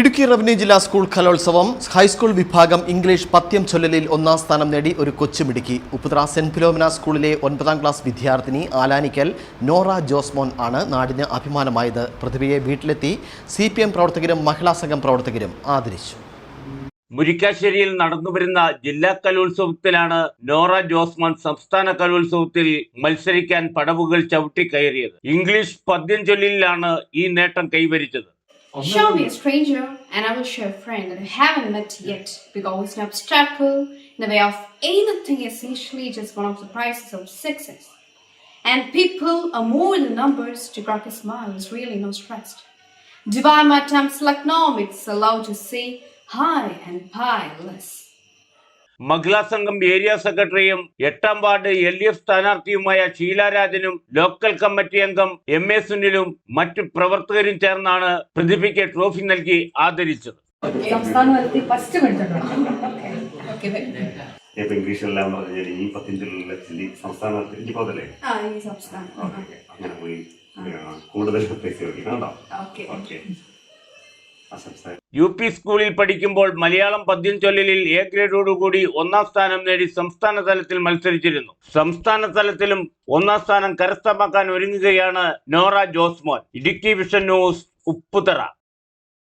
Idukki revenue ജില്ലാ school കലോത്സവം high school വിഭാഗം ഇംഗ്ലീഷ് പത്യം ചൊല്ലലിൽ ഒന്നാം സ്ഥാനം നേടി ഒരു കൊച്ചുമിടുക്കി ഉപ്പുത്ര സെന്റ് ഫിലോമിന സ്കൂളിലെ ഒൻപതാം ക്ലാസ് വിദ്യാർത്ഥിനി ആലാനിക്കൽ നോറ ജോസ്മോൻ ആണ് നാടിന് അഭിമാനമായത്. പ്രതിഭയെ വീട്ടിലെത്തി സി പി എം പ്രവർത്തകരും മഹിളാ സംഘം പ്രവർത്തകരും ആദരിച്ചു. മുരിക്കാശ്ശേരിയിൽ നടന്നുവരുന്ന ജില്ലാ കലോത്സവത്തിലാണ് നോറ ജോസ്മോൻ സംസ്ഥാന കലോത്സവത്തിൽ മത്സരിക്കാൻ പടവുകൾ ചവിട്ടിക്കയറിയത്. ഇംഗ്ലീഷ് പദ്യം ചൊല്ലിലാണ് ഈ നേട്ടം കൈവരിച്ചത്. Show me a stranger, and I will show a friend that I haven't met yet, because an obstacle in the way of anything essentially just one of the prices of success. And people are more than numbers to crack a smile is really no stress. Divide my attempts like norm, it's allowed to say hi and pie less. മഹിളാ സംഘം area സെക്രട്ടറിയും എട്ടാം ward L D F സ്ഥാനാർത്ഥിയുമായ ഷീലാരാജനും local committee അംഗം M A സുനിലും മറ്റു പ്രവർത്തകരും ചേർന്നാണ് പ്രതിഭയ്ക്ക് ട്രോഫി നൽകി ആദരിച്ചത്. ഇപ്പൊ ഇംഗ്ലീഷെല്ലാം ഈ പോകല്ലേ Ah, അങ്ങനെ പോയി കൂടുതൽ പൈസ. ഓക്കെ യു പി സ്കൂളിൽ പഠിക്കുമ്പോൾ മലയാളം പദ്യം ചൊല്ലലിൽ എ ഗ്രേഡോടുകൂടി ഒന്നാം സ്ഥാനം നേടി സംസ്ഥാന തലത്തിൽ മത്സരിച്ചിരുന്നു. സംസ്ഥാന തലത്തിലും ഒന്നാം സ്ഥാനം കരസ്ഥമാക്കാൻ ഒരുങ്ങുകയാണ് Nora Josmon. Idukki vision news Upputhara.